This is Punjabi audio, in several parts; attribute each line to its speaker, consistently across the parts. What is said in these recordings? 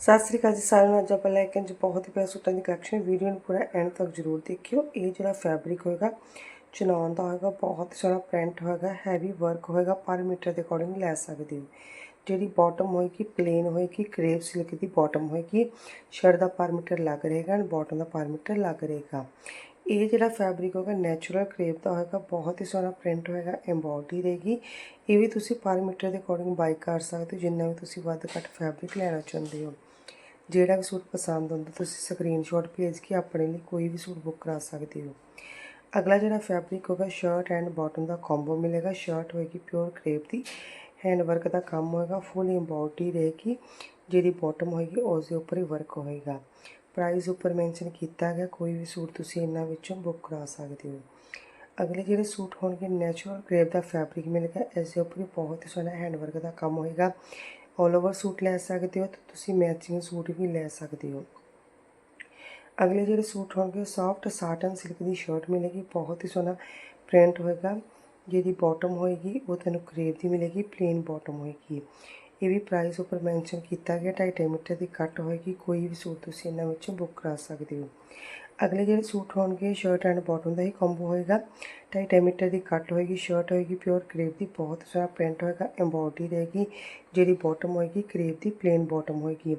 Speaker 1: ਸਤਿ ਸ੍ਰੀ ਅਕਾਲ ਜੀ ਸਾਰਿਆਂ ਨੂੰ। ਅੱਜ ਆਪਾਂ ਲੈ ਕੇ ਜੀ ਬਹੁਤ ਹੀ ਪਿਆਰਾ ਸੂਟਾਂ ਦੀ ਕਲੈਕਸ਼ਨ ਵੀਡੀਓ ਨੂੰ ਪੂਰਾ ਐਂਡ ਤੱਕ ਜਰੂਰ ਦੇਖਿਓ। ਇਹ ਜਿਹੜਾ ਫੈਬਰਿਕ ਹੋਏਗਾ ਚਨਾਉਣ ਦਾ ਹੋਏਗਾ, ਬਹੁਤ ਹੀ ਸੋਹਣਾ ਪ੍ਰਿੰਟ ਹੋਏਗਾ ਹੈਵੀ ਵਰਕ ਹੋਏਗਾ, ਪਰ ਮੀਟਰ ਦੇ ਅਕੋਰਡਿੰਗ ਲੈ ਸਕਦੇ ਹੋ। ਜਿਹੜੀ ਬਾਟਮ ਹੋਏਗੀ ਪਲੇਨ ਹੋਏਗੀ ਕ੍ਰੇਪ ਸਿਲਕ ਦੀ ਬਾਟਮ ਹੋਏਗੀ। ਸ਼ਰਟ ਦਾ ਪਰ ਮੀਟਰ ਲੱਗ ਰਹੇਗਾ and bottom the per metre ਲੱਗ ਰਹੇਗਾ। ਇਹ ਜਿਹੜਾ ਫੈਬਰਿਕ ਹੋਗਾ ਨੈਚੁਰਲ ਕ੍ਰੇਪ ਦਾ ਹੋਏਗਾ, ਬਹੁਤ ਹੀ ਸੋਹਣਾ ਪ੍ਰਿੰਟ ਹੋਏਗਾ ਐਮਬੋਡੀ ਰਹੇਗੀ। ਇਹ ਵੀ ਤੁਸੀਂ ਪਰ ਮੀਟਰ ਦੇ ਅਕੋਰਡਿੰਗ ਬਾਈ ਕਰ ਸਕਦੇ ਹੋ, ਜਿੰਨਾ ਵੀ ਤੁਸੀਂ ਵੱਧ ਘੱਟ ਫੈਬਰਿਕ ਲੈਣਾ ਚਾਹੁੰਦੇ ਹੋ। ਜਿਹੜਾ ਵੀ ਸੂਟ ਪਸੰਦ ਹੁੰਦਾ, ਤੁਸੀਂ ਸਕਰੀਨਸ਼ਾਟ ਭੇਜ ਕੇ ਆਪਣੇ ਲਈ ਕੋਈ ਵੀ ਸੂਟ ਬੁੱਕ ਕਰਾ ਸਕਦੇ ਹੋ। ਅਗਲਾ ਜਿਹੜਾ ਫੈਬਰਿਕ ਹੋਗਾ ਸ਼ਰਟ ਐਂਡ ਬਾਟਮ ਦਾ ਕੰਬੋ ਮਿਲੇਗਾ। ਸ਼ਰਟ ਹੋਏਗੀ ਪਿਓਰ ਕ੍ਰੇਪ ਦੀ। ਹੈਂਡ ਵਰਕ ਦਾ ਕੰਮ ਹੋਏਗਾ ਫੁੱਲ ਐਮਬੋਡੀ ਰਹੇਗੀ। ਜਿਹੜੀ ਬਾਟਮ ਹੋਏਗੀ, ਉਸ ਦੇ ਉੱਪਰ ਹੀ ਵਰਕ ਹੋਏਗਾ। ਪ੍ਰਾਈਸ ਉੱਪਰ ਮੈਂਸ਼ਨ ਕੀਤਾ ਗਿਆ, ਕੋਈ ਵੀ ਸੂਟ ਤੁਸੀਂ ਇਹਨਾਂ ਵਿੱਚੋਂ ਬੁੱਕ ਕਰਾ ਸਕਦੇ ਹੋ। ਅਗਲੇ ਜਿਹੜੇ ਸੂਟ ਹੋਣਗੇ ਨੈਚੁਰਲ ਕ੍ਰੇਪ ਦਾ ਫੈਬਰਿਕ ਮਿਲੇਗਾ ਇਸ ਦੇ ਉੱਪਰ ਵੀ ਬਹੁਤ ਹੀ ਸੋਹਣਾ ਹੈਂਡਵਰਕ ਦਾ ਕੰਮ ਹੋਏਗਾ। ਆਲ ਓਵਰ ਸੂਟ ਲੈ ਸਕਦੇ ਹੋ ਤੇ ਤੁਸੀਂ ਮੈਚਿੰਗ ਸੂਟ ਵੀ ਲੈ ਸਕਦੇ ਹੋ। ਅਗਲੇ ਜਿਹੜੇ ਸੂਟ ਹੋਣਗੇ ਸੌਫਟ ਸਾਟਨ ਸਿਲਕ ਦੀ ਸ਼ਰਟ ਮਿਲੇਗੀ, ਬਹੁਤ ਹੀ ਸੋਹਣਾ ਪ੍ਰਿੰਟ ਹੋਏਗਾ। ਜਿਹਦੀ ਬਾਟਮ ਹੋਏਗੀ, ਉਹ ਤੁਹਾਨੂੰ ਕਰੇਪ ਦੀ ਮਿਲੇਗੀ ਪਲੇਨ ਬਾਟਮ ਹੋਏਗੀ। ਇਹ ਵੀ ਪ੍ਰਾਈਸ ਉੱਪਰ ਮੈਂਸ਼ਨ ਕੀਤਾ ਗਿਆ 2.5 ਮੀਟਰ ਦੀ ਕੱਟ ਹੋਏਗੀ, ਕੋਈ ਵੀ ਸੂਟ ਤੁਸੀਂ ਇਹਨਾਂ ਵਿੱਚੋਂ ਬੁੱਕ ਕਰਾ ਸਕਦੇ ਹੋ। ਅਗਲੇ ਜਿਹੜੇ ਸੂਟ ਹੋਣਗੇ ਸ਼ਰਟ ਐਂਡ ਬਾਟਮ ਦਾ ਹੀ ਕੰਬੋ ਹੋਏਗਾ। 2.5 ਮੀਟਰ ਦੀ ਕੱਟ ਹੋਏਗੀ ਸ਼ਰਟ ਹੋਏਗੀ ਪਿਓਰ ਕਰੇਪ ਦੀ ਬਹੁਤ ਸਾਰਾ ਪ੍ਰਿੰਟ ਹੋਏਗਾ ਐਮਬੋਡੀ ਰਹੇਗੀ, ਜਿਹੜੀ ਬਾਟਮ ਹੋਏਗੀ ਕਰੇਪ ਦੀ ਪਲੇਨ ਬਾਟਮ ਹੋਏਗੀ।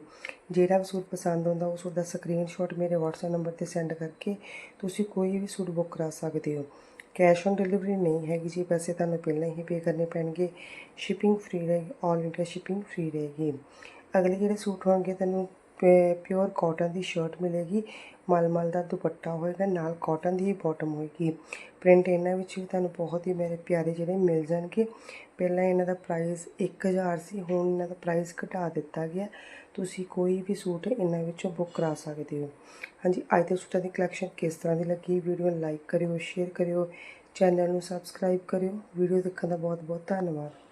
Speaker 1: ਜਿਹੜਾ ਵੀ ਸੂਟ ਪਸੰਦ ਆਉਂਦਾ, ਉਹ ਸੂਟ ਦਾ ਸਕਰੀਨਸ਼ਾਟ ਮੇਰੇ WhatsApp ਨੰਬਰ ਤੇ ਸੈਂਡ ਕਰਕੇ ਤੁਸੀਂ ਕੋਈ ਵੀ ਸੂਟ ਬੁੱਕ ਕਰਾ ਸਕਦੇ ਹੋ। ਕੈਸ਼ ਔਨ ਡਿਲੀਵਰੀ ਨਹੀਂ ਹੈਗੀ ਜੀ, ਪੈਸੇ ਤੁਹਾਨੂੰ ਪਹਿਲਾਂ ਹੀ ਪੇ ਕਰਨੇ ਪੈਣਗੇ। ਸ਼ਿਪਿੰਗ ਫ੍ਰੀ ਰਹੇਗੀ ਆਲ ਇੰਡੀਆ ਸ਼ਿਪਿੰਗ ਫ੍ਰੀ ਰਹੇਗੀ। ਅਗਲੇ ਜਿਹੜੇ ਸੂਟ ਹੋਣਗੇ, ਤੁਹਾਨੂੰ ਪਿਓਰ ਕਾਟਨ ਦੀ ਸ਼ਰਟ ਮਿਲੇਗੀ। ਮਲਮਲ ਦਾ ਦੁਪੱਟਾ ਹੋਏਗਾ, ਨਾਲ ਕਾਟਨ ਦੀ ਹੀ ਬਾਟਮ ਹੋਏਗੀ। ਪ੍ਰਿੰਟ ਇਹਨਾਂ ਵਿੱਚ ਵੀ ਤੁਹਾਨੂੰ ਬਹੁਤ ਹੀ ਮੇਰੇ ਪਿਆਰੇ ਜਿਹੜੇ ਮਿਲ ਜਾਣਗੇ। ਪਹਿਲਾਂ ਇਹਨਾਂ ਦਾ ਪ੍ਰਾਈਸ 1000 ਸੀ, ਹੁਣ ਇਹਨਾਂ ਦਾ ਪ੍ਰਾਈਸ ਘਟਾ ਦਿੱਤਾ ਗਿਆ। ਤੁਸੀਂ ਕੋਈ ਵੀ ਸੂਟ ਇਹਨਾਂ ਵਿੱਚੋਂ ਬੁੱਕ ਕਰਾ ਸਕਦੇ ਹੋ। ਹਾਂਜੀ, ਅੱਜ ਦੇ ਸੂਟਾਂ ਦੀ ਕਲੈਕਸ਼ਨ ਕਿਸ ਤਰ੍ਹਾਂ ਦੀ ਲੱਗੀ? ਵੀਡੀਓ ਨੂੰ ਲਾਈਕ ਕਰਿਓ ਸ਼ੇਅਰ ਕਰਿਓ ਚੈਨਲ ਨੂੰ ਸਬਸਕ੍ਰਾਈਬ ਕਰਿਓ। ਵੀਡੀਓ ਦੇਖਣ ਦਾ ਬਹੁਤ ਬਹੁਤ ਧੰਨਵਾਦ।